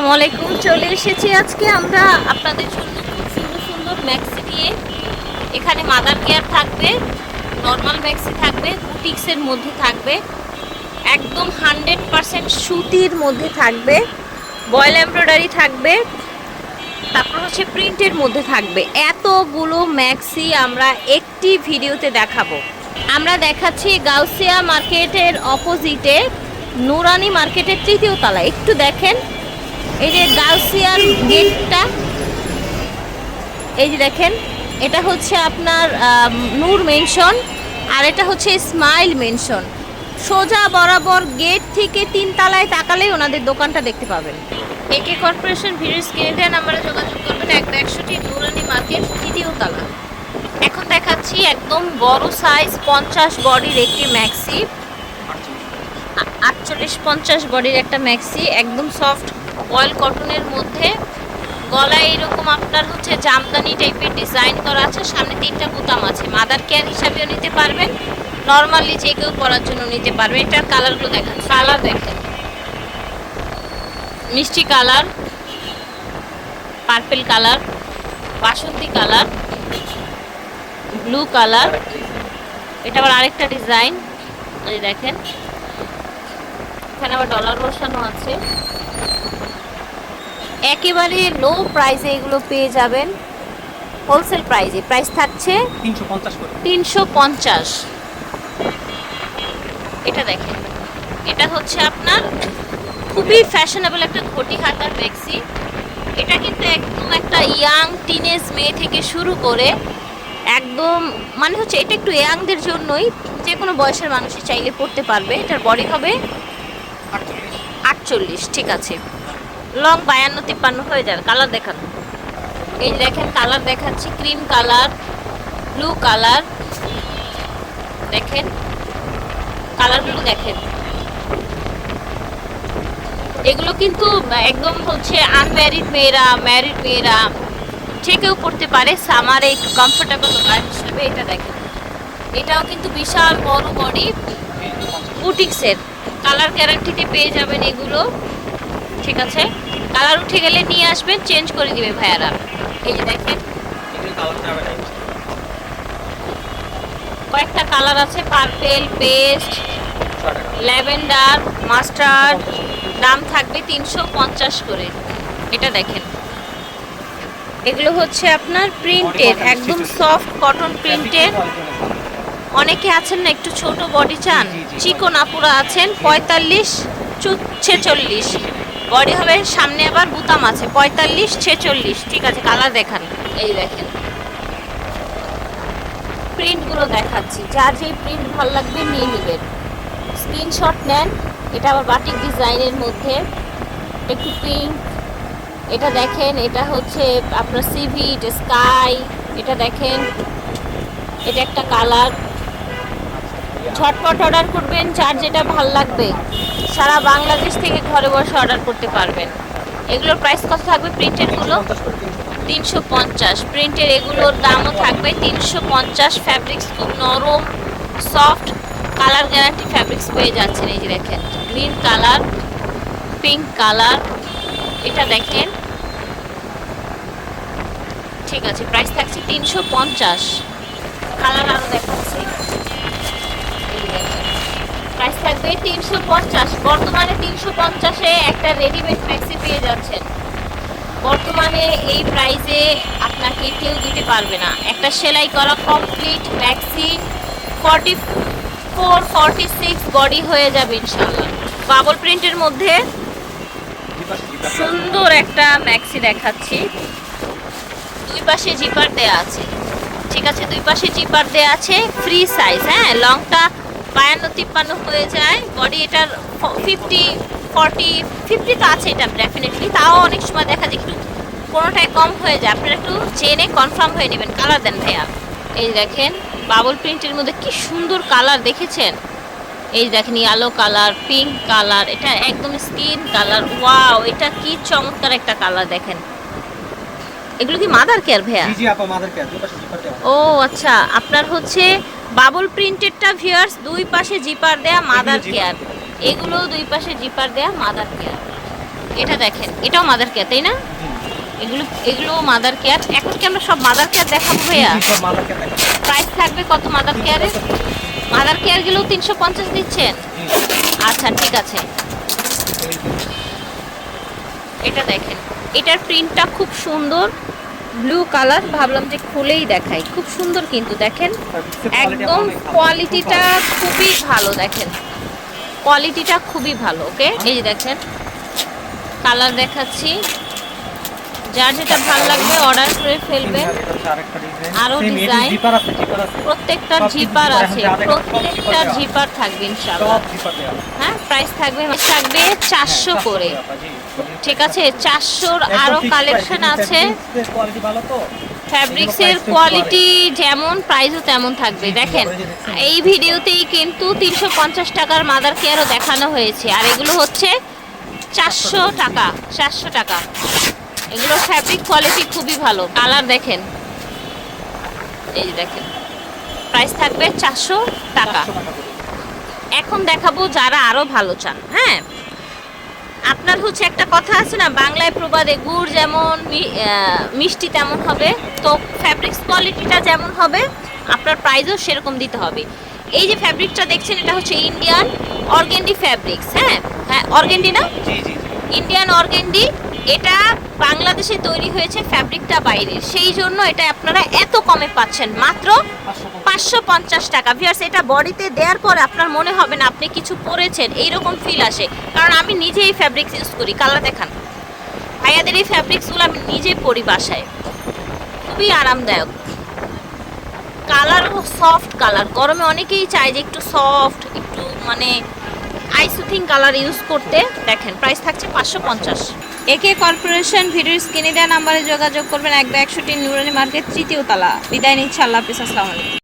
আসসালামু আলাইকুম চলে এসেছি আজকে আমরা আপনাদের জন্য খুব সুন্দর সুন্দর ম্যাক্সি নিয়ে এখানে মাদার কেয়ার থাকবে, নর্মাল ম্যাক্সি থাকবে, বুটিক্সের মধ্যে থাকবে। একদম হান্ড্রেড পারসেন্ট সুতির মধ্যে থাকবে, বয়েল এমব্রয়ডারি থাকবে, তারপর হচ্ছে প্রিন্টের মধ্যে থাকবে। এতগুলো ম্যাক্সি আমরা একটি ভিডিওতে দেখাবো। আমরা দেখাচ্ছি গাউসিয়া মার্কেটের অপোজিটে, নুরানি মার্কেটের তৃতীয় তলা একটু দেখেন এই যে গাউসিয়ার গেটটা এই যে দেখেন, এটা হচ্ছে আপনার নূর মেনশন, আর এটা হচ্ছে স্মাইল মেনশন। সোজা বরাবর গেট থেকে তিন তালায় তাকালেই ওনাদের দোকানটা দেখতে পাবেন। একে কর্পোরেশন ভিড়ের স্ক্রিনে দেওয়া নাম্বারে যোগাযোগ করবেন একশো একশোটি নুরানি মার্কেট, তৃতীয় তালা। এখন দেখাচ্ছি একদম বড় সাইজ পঞ্চাশ বডির একটি ম্যাক্সি আটচল্লিশ পঞ্চাশ বডির একটা ম্যাক্সি একদম সফট অয়েল কটনের মধ্যে গলায় এরকম আপনার হচ্ছে জামদানি টাইপের ডিজাইন করা আছে, সামনে তিনটা বোতাম আছে। মাদার কেয়ার হিসাবেও নিতে পারবেন, নর্মালি যে কেউ পরার জন্য নিতে পারবেন এটার কালারগুলো দেখেন, কালার দেখেন। মিষ্টি কালার, পার্পেল কালার, বাসন্তী কালার, ব্লু কালার। এটা আবার আরেকটা ডিজাইন দেখেন। এখানে আবার ডলার বসানো আছে। একেবারে লো প্রাইসে এগুলো পেয়ে যাবেন। হোলসেল প্রাইসে প্রাইস থাকছে তিনশো পঞ্চাশ এটা দেখেন এটা হচ্ছে আপনার খুবই ফ্যাশনেবল একটা ঘটি হাতার ম্যাক্সি এটা কিন্তু একদম একটা ইয়াং টিনেজ মেয়ে থেকে শুরু করে একদম মানে হচ্ছে এটা একটু ইয়াংদের জন্যই যে কোনো বয়সের মানুষই চাইলে পড়তে পারবে। এটার বডি হবে আটচল্লিশ ঠিক আছে। লং বায়ান্ন তিপ্পান্ন হয়ে যাবে, কালার দেখান। এই দেখেন কালার দেখাচ্ছি, ক্রিম কালার, ব্লু কালার। দেখেন, কালারগুলো দেখেন। এগুলো কিন্তু একদম হচ্ছে আনম্যারিড মেয়েরা ম্যারিড মেয়েরা কেউ পড়তে পারে সামারে একটু কমফোর্টেবল হিসেবে এটা দেখেন। এটাও কিন্তু বিশাল বড় বডি বুটিক্সের কালার গ্যারান্টিতে পেয়ে যাবেন এগুলো। ঠিক আছে? কালার উঠে গেলে নিয়ে আসবেন চেঞ্জ করে দিবে ভাইয়ারা। এই যে দেখেন, কয়েকটা কালার আছে পার্পেল পেস্ট ল্যাভেন্ডার মাস্টার্ড দাম থাকবে তিনশো পঞ্চাশ করে। এটা দেখেন। এগুলো হচ্ছে আপনার প্রিন্টেড একদম সফট কটন প্রিন্টেড অনেকে আছেন না, একটু ছোট বডি চান। চিকন আপুরা আছেন, পঁয়তাল্লিশ, ছেচল্লিশ। বডি হবে সামনে আবার বুতাম আছে, পঁয়তাল্লিশ, ছেচল্লিশ। ঠিক আছে, কালার দেখান। এই দেখেন। প্রিন্টগুলো দেখাচ্ছি। যার যে প্রিন্ট ভালো লাগবে নিয়ে নেবেন। স্ক্রিনশট নেন। এটা আবার বাটিক ডিজাইনের মধ্যে। একটু পিঙ্ক এটা দেখেন, এটা হচ্ছে আপনার সিভিট স্কাই এটা দেখেন, এটা একটা কালার। ঝটপট অর্ডার করবেন, যার যেটা ভালো লাগবে। সারা বাংলাদেশ থেকে ঘরে বসে অর্ডার করতে পারবেন। এগুলোর প্রাইস কত থাকবে প্রিন্টেডগুলো তিনশো পঞ্চাশ। প্রিন্টের এগুলোর দামও থাকবে তিনশো পঞ্চাশ ফ্যাব্রিক্স খুব নরম সফট কালার গ্যারান্টি ফ্যাব্রিক্স পেয়ে যাচ্ছেন। এই যে দেখেন গ্রিন কালার পিঙ্ক কালার এটা দেখেন। ঠিক আছে প্রাইস থাকছে তিনশো পঞ্চাশ। কালার আরও দেখাচ্ছি। থাকবে তিনশো পঞ্চাশ। বর্তমানে তিনশো পঞ্চাশে একটা রেডিমেড ম্যাক্সি পেয়ে যাচ্ছেন। বর্তমানে এই প্রাইসে আপনাকে কেউ দিতে পারবে না। একটা সেলাই করা complete maxi forty four forty six body হয়ে যাবে ইনশাল্লাহ বাবল প্রিন্টের মধ্যে সুন্দর একটা ম্যাক্সি দেখাচ্ছি। দুই পাশে জিপার দেয়া আছে। ঠিক আছে, দুই পাশে জিপার দেয়া আছে। ফ্রি সাইজ হ্যাঁ? লংটা বায়ান্ন তিপ্পান্ন হয়ে যায়। বডি এটার ফিফটি ফর্টি ফিফটি তো আছে এটা ডেফিনেটলি তাও অনেক সময় দেখা যায় একটু কোনোটায় কম হয়ে যায়। আপনারা একটু জেনে কনফার্ম হয়ে নেবেন কালার দেন ভাইয়া। এই দেখেন বাবল প্রিন্টের মধ্যে কি সুন্দর কালার দেখেছেন? এই দেখেন ইয়েলো কালার পিঙ্ক কালার এটা একদম স্কিন কালার ওয়াও এটা কি চমৎকার একটা কালার দেখেন। এগুলো কি মাদার কেয়ার ভাইয়া? ও আচ্ছা। আপনার হচ্ছে বাবল প্রিন্টেডটা ভিউয়ার্স দুই পাশে জিপার দেয়া মাদার কেয়ার এগুলো দুই পাশে জিপার দেয়া মাদার কেয়ার এটা দেখেন এটাও মাদার কেয়ার তাই না? এগুলো এগুলো মাদার কেয়ার এখন কি আমরা সব মাদার কেয়ার দেখাবো ভাইয়া। প্রাইস থাকবে কত মাদার কেয়ারে মাদার কেয়ারগুলো তিনশো পঞ্চাশ দিচ্ছেন? আচ্ছা ঠিক আছে। এটা দেখেন এটার প্রিন্টটা খুব সুন্দর। ব্লু কালার ভাবলাম যে খুলেই দেখাই খুব সুন্দর কিন্তু দেখেন একদম কোয়ালিটিটা খুবই ভালো দেখেন কোয়ালিটিটা খুবই ভালো ওকে এই যে দেখেন কালার দেখাচ্ছি যার যেটা ভালো লাগবে অর্ডার করে। ফেলবেন এটা হচ্ছে আরেকটা আরও Same, এর design। আছে, zipper আছে। প্রত্যেকটার জিপার আছে দেওয়া। জিপার থাকবে দেওয়া। হ্যাঁ প্রাইস থাকবে থাকবে চারশো হ্যাঁ, করে। ঠিক আছে চারশোর একদম আরও কালেকশন আছে? ফ্যাব্রিক্সের কোয়ালিটি যেমন প্রাইসও তেমন থাকবে দেখেন। এই ভিডিওতেই কিন্তু তিনশো পঞ্চাশ টাকার মাদার কেয়ারও দেখানো হয়েছে। আর এগুলো হচ্ছে চারশো টাকা চারশো টাকা। এগুলো ফ্যাব্রিক কোয়ালিটি খুবই ভালো। কালার দেখেন। এই যে দেখেন। প্রাইস থাকবে চারশো টাকা। 400 টাকা করে। এখন দেখাবো যারা আরও ভালো চান হ্যাঁ? আপনার হচ্ছে একটা কথা আছে না বাংলায় প্রবাদে গুড় যেমন মিষ্টি তেমন হবে তো ফ্যাব্রিক্স কোয়ালিটিটা যেমন হবে আপনার প্রাইসও সেরকম দিতে হবে। এই যে ফ্যাব্রিকটা দেখছেন এটা হচ্ছে ইন্ডিয়ান অর্গেন্ডি ফ্যাব্রিক্স হ্যাঁ? হ্যাঁ অর্গেন্ডি না? জি, জি। ইন্ডিয়ান অর্গেন্ডি এটা বাংলাদেশে তৈরি হয়েছে ফ্যাব্রিকটা বাইরে। সেই জন্য এটা আপনারা এত কমে পাচ্ছেন। মাত্র পাঁচশো পঞ্চাশ টাকা। ভিউয়ার্স এটা বডিতে দেওয়ার পর আপনার মনে হবে না আপনি কিছু পরেছেন এইরকম ফিল আসে। কারণ আমি নিজে এই ফ্যাব্রিক্স ইউজ করি। কালার দেখান। ভাইয়াদের এই ফ্যাব্রিক্সগুলো আমি নিজে পরি বাসায়। খুবই আরামদায়ক। কালারও সফট কালার গরমে অনেকেই চায় যে একটু সফট একটু মানে আইসুথিং কালার ইউজ করতে দেখেন প্রাইস থাকছে পাঁচশো পঞ্চাশ। একে কর্পোরেশন ভিডিওর স্ক্রিনে দেওয়া নাম্বারে যোগাযোগ করবেন। এক একশোটি নুরানি মার্কেট, তৃতীয় তালা। বিদায় নিচ্ছে, আল্লাহ হাফিজ, আসসালামু আলাইকুম।